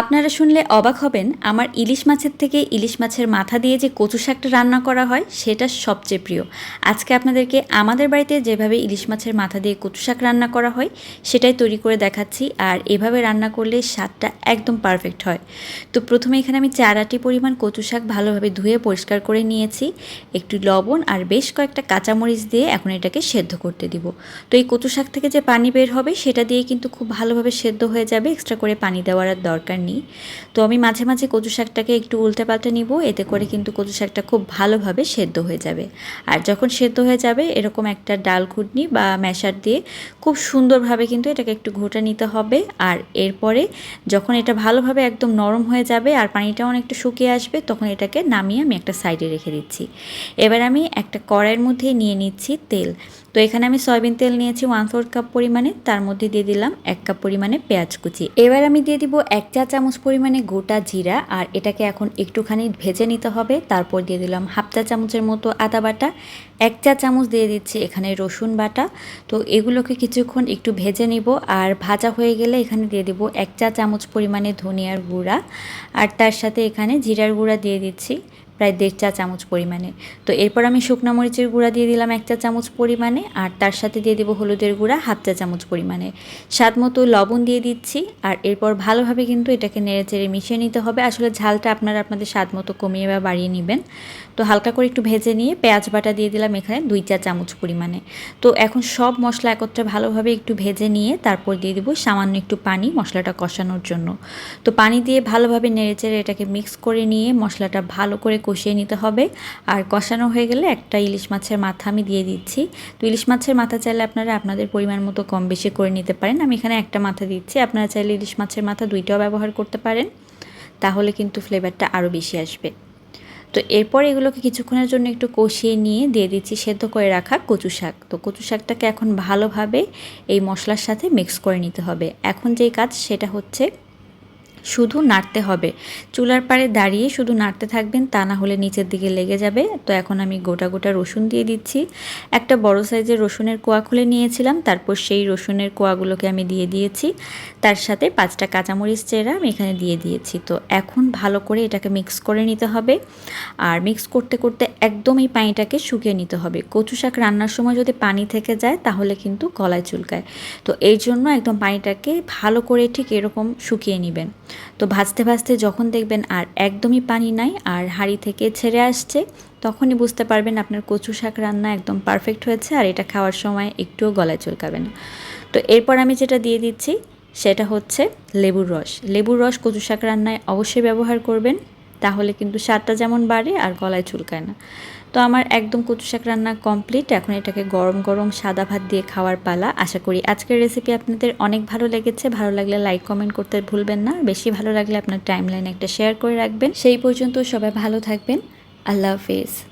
আপনারা শুনলে অবাক হবেন, আমার ইলিশ মাছের থেকে ইলিশ মাছের মাথা দিয়ে যে কচু শাকটা রান্না করা হয়, সেটা সবচেয়ে প্রিয়। আজকে আপনাদেরকে আমাদের বাড়িতে যেভাবে ইলিশ মাছের মাথা দিয়ে কচু শাক রান্না করা হয়, সেটাই তৈরি করে দেখাচ্ছি, আর এভাবে রান্না করলে স্বাদটা একদম পারফেক্ট হয়। তো প্রথমে এখানে আমি চার আটি পরিমাণ কচু শাক ভালোভাবে ধুয়ে পরিষ্কার করে নিয়েছি, একটু লবণ আর বেশ কয়েকটা কাঁচামরিচ দিয়ে এখন এটাকে সেদ্ধ করতে দিব। তো এই কচু শাক থেকে যে পানি বের হবে, সেটা দিয়ে কিন্তু খুব ভালোভাবে সেদ্ধ হয়ে যাবে, এক্সট্রা করে পানি দেওয়ার দরকার নেই তো আমি মাঝে মাঝে কচু শাকটাকে একটু উল্টে পাল্টে নিব, এতে করে কিন্তু কচু শাকটা খুব ভালোভাবে সেদ্ধ হয়ে যাবে। আর যখন সেদ্ধ হয়ে যাবে, এরকম একটা ডাল ঘুটনি বা ম্যাশার দিয়ে খুব সুন্দরভাবে কিন্তু এটাকে একটু ঘুটে নিতে হবে। আর এরপরে যখন এটা ভালোভাবে একদম নরম হয়ে যাবে আর পানিটাও অনেকটা শুকিয়ে আসবে, তখন এটাকে নামিয়ে আমি একটা সাইডে রেখে দিচ্ছি। এবার আমি একটা কড়াইয়ের মধ্যে নিয়ে নিচ্ছি তেল। তো এখানে আমি সয়াবিন তেল নিয়েছি ওয়ান ফোর কাপ পরিমাণে, তার মধ্যে দিয়ে দিলাম এক কাপ পরিমাণে পেঁয়াজ কুচি। এবার আমি দিয়ে দিব এক চা চামচ পরিমাণে গোটা জিরা আর এটাকে এখন একটুখানি ভেজে নিতে হবে। তারপর দিয়ে দিলাম হাফ চা চামচের মতো আদা বাটা। এক চা চামচ দিয়ে দিচ্ছি এখানে রসুন বাটা। তো এগুলোকে কিছুক্ষণ একটু ভেজে নিব আর ভাজা হয়ে গেলে এখানে দিয়ে দিব এক চা চামচ পরিমাণে ধনিয়ার গুঁড়া। আর তার সাথে এখানে জিরার গুঁড়া দিয়ে দিচ্ছি। প্রায় দেড় চা চামচ পরিমাণে। তো এরপর আমি শুকনো মরিচের গুঁড়া দিয়ে দিলাম এক চা চামচ পরিমাণে, আর তার সাথে দিয়ে দেবো হলুদের গুঁড়া হাফ চা চামচ পরিমাণে। স্বাদ মতো লবণ দিয়ে দিচ্ছি, আর এরপর ভালোভাবে কিন্তু এটাকে নেড়ে চেড়ে মিশিয়ে নিতে হবে। আসলে ঝালটা আপনারা আপনাদের স্বাদ মতো কমিয়ে বা বাড়িয়ে নেবেন। তো হালকা করে একটু ভেজে নিয়ে পেঁয়াজ বাটা দিয়ে দিলাম এখানে দুই চা চামচ পরিমাণে। তো এখন সব মশলা একত্রে ভালোভাবে একটু ভেজে নিয়ে তারপর দিয়ে দেবো সামান্য একটু পানি মশলাটা কষানোর জন্য। তো পানি দিয়ে ভালোভাবে নেড়ে চেড়ে এটাকে মিক্স করে নিয়ে মশলাটা ভালো করে কষিয়ে নিতে হবে। আর কষানো হয়ে গেলে একটা ইলিশ মাছের মাথা আমি দিয়ে দিচ্ছি। তো ইলিশ মাছের মাথা চাইলে আপনারা আপনাদের পরিমাণ মতো কম বেশি করে নিতে পারেন। আমি এখানে একটা মাথা দিচ্ছি। আপনারা চাইলে ইলিশ মাছের মাথা দুইটাও ব্যবহার করতে পারেন। তাহলে কিন্তু ফ্লেভারটা আরও বেশি আসবে। তো এরপর এগুলোকে কিছুক্ষণের জন্য একটু কষিয়ে নিয়ে দিয়ে দিচ্ছি সেদ্ধ করে রাখা কচু শাক। তো কচু শাকটাকে এখন ভালোভাবে এই মশলার সাথে মিক্স করে নিতে হবে। এখন যেই কাজ সেটা হচ্ছে শুধু নাড়তে হবে। চুলার পাড়ে দাঁড়িয়ে শুধু নাড়তে থাকবেন, তা না হলে নিচের দিকে লেগে যাবে। তো এখন আমি গোটা গোটা রসুন দিয়ে দিচ্ছি। একটা বড় সাইজের রসুনের কোয়া খুলে নিয়েছিলাম, তারপর সেই রসুনের কোয়াগুলোকে আমি দিয়ে দিয়েছি। তার সাথে পাঁচটা কাঁচামরিচ চেরা আমি এখানে দিয়ে দিয়েছি। তো এখন ভালো করে এটাকে মিক্স করে নিতে হবে। আর মিক্স করতে করতে একদম এই পানিটাকে শুকিয়ে নিতে হবে। কচু শাক রান্নার সময় যদি পানি থেকে যায়, তাহলে কিন্তু গলায় চুলকায়। তো এই জন্য একদম পানিটাকে ভালো করে ঠিক এরকম শুকিয়ে নেবেন। তো ভাজতে ভাজতে যখন দেখবেন আর একদমই পানি নাই আর হাঁড়ি থেকে ছেড়ে আসছে, তখনই বুঝতে পারবেন আপনার কচু শাক রান্না একদম পারফেক্ট হয়েছে আর এটা খাওয়ার সময় একটুও গলায় চলকাবে না। তো এরপর আমি যেটা দিয়ে দিচ্ছি, সেটা হচ্ছে লেবুর রস। লেবুর রস কচু শাক রান্নায় অবশ্যই ব্যবহার করবেন। তাহলে কিন্তু স্বাদটা যেমন বাড়ে আর গলায় চুলকায় না। তো আমার একদম কচু শাক রান্না কমপ্লিট এখন এটাকে গরম গরম সাদা ভাত দিয়ে খাওয়ার পালা। আশা করি আজকের রেসিপি আপনাদের অনেক ভালো লেগেছে। ভালো লাগলে লাইক কমেন্ট করতে ভুলবেন না। বেশি ভালো লাগলে আপনার টাইম একটা শেয়ার করে রাখবেন। সেই পর্যন্ত সবাই ভালো থাকবেন। আল্লাহ হাফিজ।